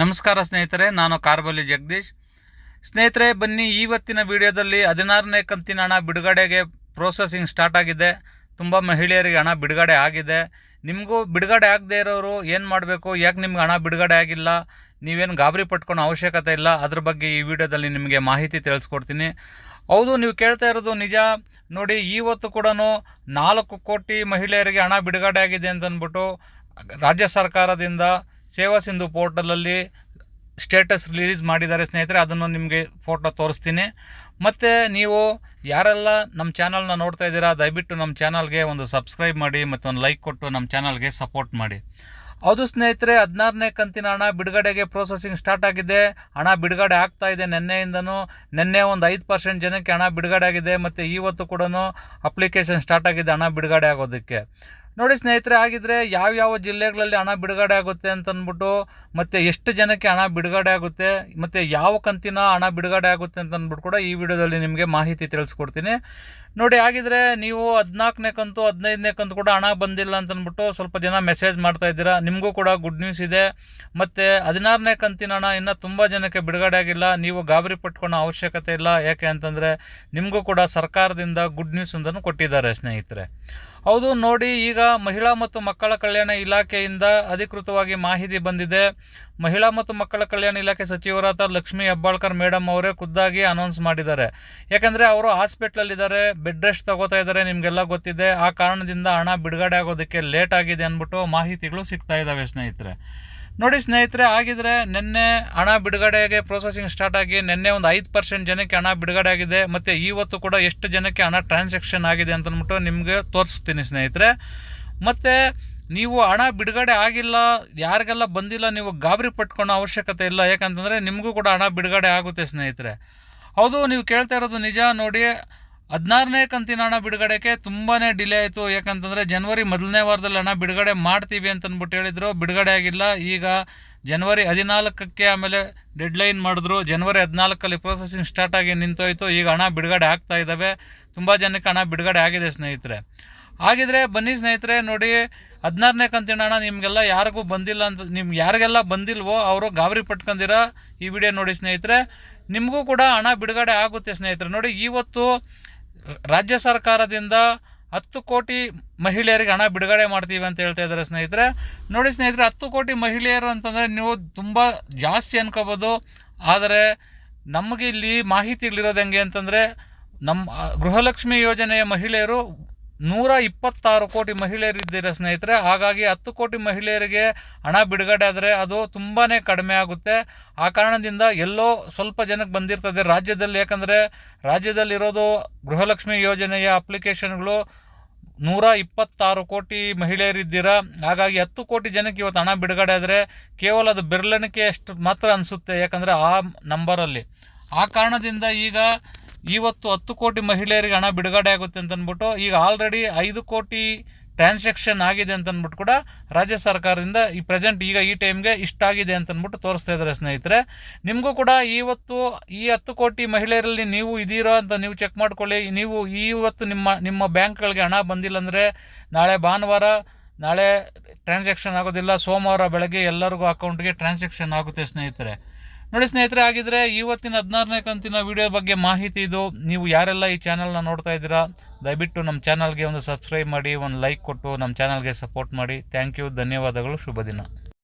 ನಮಸ್ಕಾರ ಸ್ನೇಹಿತರೆ, ನಾನು ಕಾರ್ಬಲಿ ಜಗದೀಶ್. ಸ್ನೇಹಿತರೆ, ಬನ್ನಿ ಇವತ್ತಿನ ವಿಡಿಯೋದಲ್ಲಿ ಹದಿನಾರನೇ ಕಂತಿನ ಹಣ ಬಿಡುಗಡೆಗೆ ಪ್ರೋಸೆಸಿಂಗ್ ಸ್ಟಾರ್ಟ್ ಆಗಿದೆ. ತುಂಬ ಮಹಿಳೆಯರಿಗೆ ಹಣ ಬಿಡುಗಡೆ ಆಗಿದೆ. ನಿಮಗೂ ಬಿಡುಗಡೆ ಆಗದೇ ಇರೋರು ಏನು ಮಾಡಬೇಕು? ಯಾಕೆ ನಿಮ್ಗೆ ಹಣ ಬಿಡುಗಡೆ ಆಗಿಲ್ಲ? ನೀವೇನು ಗಾಬರಿ ಪಟ್ಕೊಳ್ಳೋ ಅವಶ್ಯಕತೆ ಇಲ್ಲ. ಅದ್ರ ಬಗ್ಗೆ ಈ ವಿಡಿಯೋದಲ್ಲಿ ನಿಮಗೆ ಮಾಹಿತಿ ತಿಳಿಸ್ಕೊಡ್ತೀನಿ. ಹೌದು, ನೀವು ಕೇಳ್ತಾ ಇರೋದು ನಿಜ. ನೋಡಿ ಇವತ್ತು ಕೂಡ ನಾಲ್ಕು ಕೋಟಿ ಮಹಿಳೆಯರಿಗೆ ಹಣ ಬಿಡುಗಡೆ ಆಗಿದೆ ಅಂತಂದ್ಬಿಟ್ಟು ರಾಜ್ಯ ಸರ್ಕಾರದಿಂದ ಸೇವಾ ಸಿಂಧು ಪೋರ್ಟಲಲ್ಲಿ ಸ್ಟೇಟಸ್ ರಿಲೀಸ್ ಮಾಡಿದ್ದಾರೆ ಸ್ನೇಹಿತರೆ, ಅದನ್ನು ನಿಮಗೆ ಫೋಟೋ ತೋರಿಸ್ತೀನಿ. ಮತ್ತು ನೀವು ಯಾರೆಲ್ಲ ನಮ್ಮ ಚಾನಲ್ನ ನೋಡ್ತಾ ಇದ್ದೀರಾ, ದಯವಿಟ್ಟು ನಮ್ಮ ಚಾನಲ್ಗೆ ಒಂದು ಸಬ್ಸ್ಕ್ರೈಬ್ ಮಾಡಿ ಮತ್ತು ಒಂದು ಲೈಕ್ ಕೊಟ್ಟು ನಮ್ಮ ಚಾನಲ್ಗೆ ಸಪೋರ್ಟ್ ಮಾಡಿ. ಹೌದು ಸ್ನೇಹಿತರೆ, ಹದಿನಾರನೇ ಕಂತಿನ ಹಣ ಬಿಡುಗಡೆಗೆ ಪ್ರೋಸೆಸಿಂಗ್ ಸ್ಟಾರ್ಟ್ ಆಗಿದೆ. ಹಣ ಬಿಡುಗಡೆ ಆಗ್ತಾ ಇದೆ ನಿನ್ನೆಯಿಂದನೂ. ನಿನ್ನೆ ಒಂದು ಐದು ಪರ್ಸೆಂಟ್ ಜನಕ್ಕೆ ಹಣ ಬಿಡುಗಡೆ ಆಗಿದೆ, ಮತ್ತು ಇವತ್ತು ಕೂಡ ಅಪ್ಲಿಕೇಶನ್ ಸ್ಟಾರ್ಟ್ ಆಗಿದೆ, ಹಣ ಬಿಡುಗಡೆ ಆಗೋದಕ್ಕೆ. ನೋಡಿ ಸ್ನೇಹಿತರೆ ಆಗಿದ್ರೆ ಯಾವ್ಯಾವ ಜಿಲ್ಲೆಗಳಲ್ಲಿ ಹಣ ಬಿಡುಗಡೆ ಆಗುತ್ತೆ ಅಂತ ಅಂದ್ಬಿಟ್ಟು ಮತ್ತು ಎಷ್ಟು ಜನಕ್ಕೆ ಹಣ ಬಿಡುಗಡೆ ಆಗುತ್ತೆ, ಮತ್ತು ಯಾವ ಕಂತಿನ ಹಣ ಬಿಡುಗಡೆ ಆಗುತ್ತೆ ಅಂತ ಅಂದ್ಬಿಟ್ಟು ಕೂಡ ಈ ವಿಡಿಯೋದಲ್ಲಿ ನಿಮಗೆ ಮಾಹಿತಿ ತಿಳಿಸ್ಕೊಡ್ತೀನಿ. ನೋಡಿ ಆಗಿದ್ರೆ ನೀವು ಹದಿನಾಲ್ಕನೇ ಕಂತು, ಹದಿನೈದನೇ ಕಂತು ಕೂಡ ಹಣ ಬಂದಿಲ್ಲ ಅಂತ ಅಂದ್ಬಿಟ್ಟು ಸ್ವಲ್ಪ ಜನ ಮೆಸೇಜ್ ಮಾಡ್ತಾ ಇದ್ದೀರಾ? ನಿಮಗೂ ಕೂಡ ಗುಡ್ ನ್ಯೂಸ್ ಇದೆ. ಮತ್ತು ಹದಿನಾರನೇ ಕಂತಿನ ಹಣ ಇನ್ನೂ ತುಂಬ ಜನಕ್ಕೆ ಬಿಡುಗಡೆ ಆಗಿಲ್ಲ. ನೀವು ಗಾಬರಿ ಪಟ್ಕೊಳ್ಳೋ ಅವಶ್ಯಕತೆ ಇಲ್ಲ. ಯಾಕೆ ಅಂತಂದರೆ ನಿಮಗೂ ಕೂಡ ಸರ್ಕಾರದಿಂದ ಗುಡ್ ನ್ಯೂಸ್ ಅಂತಲೂ ಕೊಟ್ಟಿದ್ದಾರೆ ಸ್ನೇಹಿತರೆ. ಹೌದು, ನೋಡಿ, ಈಗ ಮಹಿಳಾ ಮತ್ತು ಮಕ್ಕಳ ಕಲ್ಯಾಣ ಇಲಾಖೆಯಿಂದ ಅಧಿಕೃತವಾಗಿ ಮಾಹಿತಿ ಬಂದಿದೆ. ಮಹಿಳಾ ಮತ್ತು ಮಕ್ಕಳ ಕಲ್ಯಾಣ ಇಲಾಖೆ ಸಚಿವರಾದ ಲಕ್ಷ್ಮೀ ಹೆಬ್ಬಾಳ್ಕರ್ ಮೇಡಮ್ ಅವರೇ ಖುದ್ದಾಗಿ ಅನೌನ್ಸ್ ಮಾಡಿದ್ದಾರೆ. ಯಾಕೆಂದರೆ ಅವರು ಹಾಸ್ಪಿಟ್ಲಲ್ಲಿದ್ದಾರೆ ಬೆಡ್ ರೆಸ್ಟ್ ತಗೋತಾ ಇದ್ದಾರೆ, ನಿಮಗೆಲ್ಲ ಗೊತ್ತಿದೆ. ಆ ಕಾರಣದಿಂದ ಹಣ ಬಿಡುಗಡೆ ಆಗೋದಕ್ಕೆ ಲೇಟ್ ಆಗಿದೆ ಅಂದ್ಬಿಟ್ಟು ಮಾಹಿತಿಗಳು ಸಿಗ್ತಾ ಇದ್ದಾವೆ ಸ್ನೇಹಿತರೆ. ನೋಡಿ ಸ್ನೇಹಿತರೆ ಆಗಿದ್ರೆ ನಿನ್ನೆ ಹಣ ಬಿಡುಗಡೆಗೆ ಪ್ರೊಸೆಸಿಂಗ್ ಸ್ಟಾರ್ಟ್ ಆಗಿ ನಿನ್ನೆ ಒಂದು ಐದು ಪರ್ಸೆಂಟ್ ಜನಕ್ಕೆ ಹಣ ಬಿಡುಗಡೆ ಆಗಿದೆ. ಮತ್ತು ಇವತ್ತು ಕೂಡ ಎಷ್ಟು ಜನಕ್ಕೆ ಹಣ ಟ್ರಾನ್ಸಾಕ್ಷನ್ ಆಗಿದೆ ಅಂತ ಅಂದ್ಬಿಟ್ಟು ನಿಮಗೆ ತೋರಿಸ್ತೀನಿ ಸ್ನೇಹಿತರೆ. ಮತ್ತು ನೀವು ಹಣ ಬಿಡುಗಡೆ ಆಗಿಲ್ಲ, ಯಾರಿಗೆಲ್ಲ ಬಂದಿಲ್ಲ, ನೀವು ಗಾಬರಿ ಪಟ್ಕೊಳ್ಳೋ ಅವಶ್ಯಕತೆ ಇಲ್ಲ. ಯಾಕಂತಂದರೆ ನಿಮಗೂ ಕೂಡ ಹಣ ಬಿಡುಗಡೆ ಆಗುತ್ತೆ ಸ್ನೇಹಿತರೆ. ಹೌದು, ನೀವು ಕೇಳ್ತಾ ಇರೋದು ನಿಜ. ನೋಡಿ ಹದಿನಾರನೇ ಕಂತಿನ ಹಣ ಬಿಡುಗಡೆಗೆ ತುಂಬಾ ಡಿಲೇ ಆಯಿತು. ಯಾಕಂತಂದರೆ ಜನವರಿ ಮೊದಲನೇ ವಾರದಲ್ಲಿ ಹಣ ಬಿಡುಗಡೆ ಮಾಡ್ತೀವಿ ಅಂತ ಅಂದ್ಬಿಟ್ಟು ಹೇಳಿದರು. ಬಿಡುಗಡೆ ಆಗಿಲ್ಲ. ಈಗ ಜನವರಿ ಹದಿನಾಲ್ಕಕ್ಕೆ ಆಮೇಲೆ ಡೆಡ್ಲೈನ್ ಮಾಡಿದ್ರು. ಜನವರಿ ಹದಿನಾಲ್ಕಲ್ಲಿ ಪ್ರೊಸೆಸಿಂಗ್ ಸ್ಟಾರ್ಟ್ ಆಗಿ ನಿಂತೋಯ್ತು. ಈಗ ಹಣ ಬಿಡುಗಡೆ ಆಗ್ತಾ ಇದ್ದಾವೆ ತುಂಬ ಜನಕ್ಕೆ ಹಣ ಬಿಡುಗಡೆ ಆಗಿದೆ ಸ್ನೇಹಿತರೆ. ಹಾಗಿದ್ರೆ ಬನ್ನಿ ಸ್ನೇಹಿತರೆ, ನೋಡಿ ಹದಿನಾರನೇ ಕಂತಿನ ಹಣ ನಿಮಗೆಲ್ಲ ಯಾರಿಗೂ ಬಂದಿಲ್ಲ ಅಂತ ನಿಮ್ಗೆ ಯಾರಿಗೆಲ್ಲ ಬಂದಿಲ್ವೋ ಅವರು ಗಾಬರಿ ಪಟ್ಕೊಂಡಿರ ಈ ವಿಡಿಯೋ ನೋಡಿ ಸ್ನೇಹಿತರೆ. ನಿಮಗೂ ಕೂಡ ಹಣ ಬಿಡುಗಡೆ ಆಗುತ್ತೆ ಸ್ನೇಹಿತರೆ. ನೋಡಿ, ಇವತ್ತು ರಾಜ್ಯ ಸರ್ಕಾರದಿಂದ ಹತ್ತು ಕೋಟಿ ಮಹಿಳೆಯರಿಗೆ ಹಣ ಬಿಡುಗಡೆ ಮಾಡ್ತೀವಿ ಅಂತ ಹೇಳ್ತಾ ಇದ್ದಾರೆ ಸ್ನೇಹಿತರೆ. ನೋಡಿ ಸ್ನೇಹಿತರೆ, ಹತ್ತು ಕೋಟಿ ಮಹಿಳೆಯರು ಅಂತಂದರೆ ನೀವು ತುಂಬ ಜಾಸ್ತಿ ಅನ್ಕೋಬೋದು. ಆದರೆ ನಮಗೆ ಇಲ್ಲಿ ಮಾಹಿತಿಗಳಿರೋದು ಹೆಂಗೆ ಅಂತಂದರೆ ನಮ್ಮ ಗೃಹಲಕ್ಷ್ಮಿ ಯೋಜನೆಯ ಮಹಿಳೆಯರು ನೂರ ಇಪ್ಪತ್ತಾರು ಕೋಟಿ ಮಹಿಳೆಯರಿದ್ದೀರ ಸ್ನೇಹಿತರೆ? ಹಾಗಾಗಿ ಹತ್ತು ಕೋಟಿ ಮಹಿಳೆಯರಿಗೆ ಹಣ ಬಿಡುಗಡೆ ಆದರೆ ಅದು ತುಂಬಾ ಕಡಿಮೆ ಆಗುತ್ತೆ. ಆ ಕಾರಣದಿಂದ ಎಲ್ಲೋ ಸ್ವಲ್ಪ ಜನಕ್ಕೆ ಬಂದಿರ್ತದೆ ರಾಜ್ಯದಲ್ಲಿ. ಯಾಕಂದರೆ ರಾಜ್ಯದಲ್ಲಿರೋದು ಗೃಹಲಕ್ಷ್ಮಿ ಯೋಜನೆಯ ಅಪ್ಲಿಕೇಶನ್ಗಳು ನೂರ ಇಪ್ಪತ್ತಾರು ಕೋಟಿ ಮಹಿಳೆಯರಿದ್ದೀರಾ? ಹಾಗಾಗಿ ಹತ್ತು ಕೋಟಿ ಜನಕ್ಕೆ ಇವತ್ತು ಹಣ ಬಿಡುಗಡೆ ಆದರೆ ಕೇವಲ ಅದು ಬೆರಳೆಣಿಕೆ ಅಷ್ಟು ಮಾತ್ರ ಅನಿಸುತ್ತೆ. ಯಾಕಂದರೆ ಆ ನಂಬರಲ್ಲಿ ಆ ಕಾರಣದಿಂದ ಈಗ ಇವತ್ತು ಹತ್ತು ಕೋಟಿ ಮಹಿಳೆಯರಿಗೆ ಹಣ ಬಿಡುಗಡೆ ಆಗುತ್ತೆ ಅಂತ ಅಂದ್ಬಿಟ್ಟು ಈಗ ಆಲ್ರೆಡಿ ಐದು ಕೋಟಿ ಟ್ರಾನ್ಸಾಕ್ಷನ್ ಆಗಿದೆ ಅಂತ ಅಂದ್ಬಿಟ್ಟು ಕೂಡ ರಾಜ್ಯ ಸರ್ಕಾರದಿಂದ ಈ ಪ್ರೆಸೆಂಟ್ ಈಗ ಈ ಟೈಮ್ಗೆ ಇಷ್ಟಾಗಿದೆ ಅಂತ ಅಂದ್ಬಿಟ್ಟು ತೋರಿಸ್ತಾ ಇದ್ದಾರೆ ಸ್ನೇಹಿತರೆ. ನಿಮಗೂ ಕೂಡ ಇವತ್ತು ಈ ಹತ್ತು ಕೋಟಿ ಮಹಿಳೆಯರಲ್ಲಿ ನೀವು ಇದೀರೋ ಅಂತ ನೀವು ಚೆಕ್ ಮಾಡ್ಕೊಳ್ಳಿ. ನೀವು ಇವತ್ತು ನಿಮ್ಮ ನಿಮ್ಮ ಬ್ಯಾಂಕ್ಗಳಿಗೆ ಹಣ ಬಂದಿಲ್ಲ ಅಂದರೆ ನಾಳೆ ಭಾನುವಾರ, ನಾಳೆ ಟ್ರಾನ್ಸಾಕ್ಷನ್ ಆಗೋದಿಲ್ಲ. ಸೋಮವಾರ ಬೆಳಗ್ಗೆ ಎಲ್ಲರಿಗೂ ಅಕೌಂಟ್ಗೆ ಟ್ರಾನ್ಸಾಕ್ಷನ್ ಆಗುತ್ತೆ ಸ್ನೇಹಿತರೆ. ನೋಡಿ ಸ್ನೇಹಿತರೆ ಆಗಿದ್ರೆ ಇವತ್ತಿನ ಹದಿನಾರನೇ ಕಂತಿನ ವಿಡಿಯೋ ಬಗ್ಗೆ ಮಾಹಿತಿ ಇದು. ನೀವು ಯಾರೆಲ್ಲ ಈ ಚಾನಲ್ನ ನೋಡ್ತಾ ಇದ್ದೀರಾ, ದಯವಿಟ್ಟು ನಮ್ಮ ಚಾನಲ್ಗೆ ಒಂದು ಸಬ್ಸ್ಕ್ರೈಬ್ ಮಾಡಿ, ಒಂದು ಲೈಕ್ ಕೊಟ್ಟು ನಮ್ಮ ಚಾನಲ್ಗೆ ಸಪೋರ್ಟ್ ಮಾಡಿ. ಥ್ಯಾಂಕ್ ಯು, ಧನ್ಯವಾದಗಳು, ಶುಭ ದಿನ.